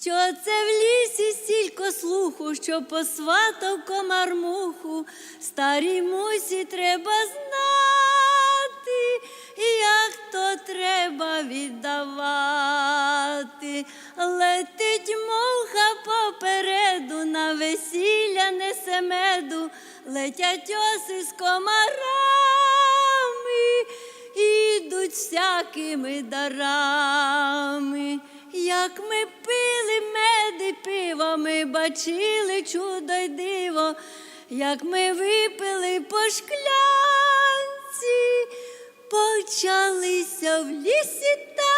Що це в лісі стільки слуху, що посватав комар муху, старій мусі треба знати, як то треба віддавати. Летить муха попереду, на весілля несе меду, летять оси з комарами, ідуть всякими дарами. Як ми бачили чудо й диво, як ми випили по шклянці, почалися в лісі танці,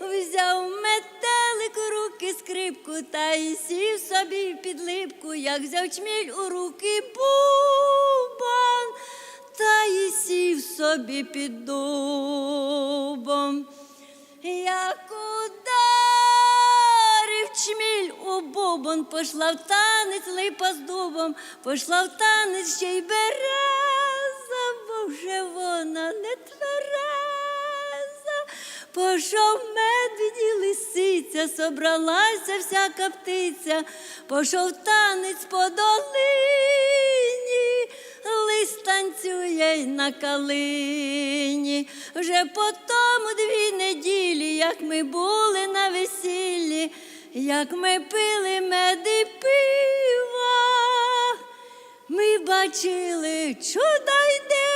взяв метелик у руки скрипку та й сів собі під липку, як взяв чміль у руки бубон, та й сів собі під дубом. У пошла в танець липа з дубом, пошла в танець ще й береза, бо вже вона не твереза. Пошов медвідь і лисиця, собралася всяка птиця, пошов танець по долині, лист танцює й на калині. Вже по тому дві неділі, як ми були на весіллі, як ми пили меди пива, ми бачили чудо й диво.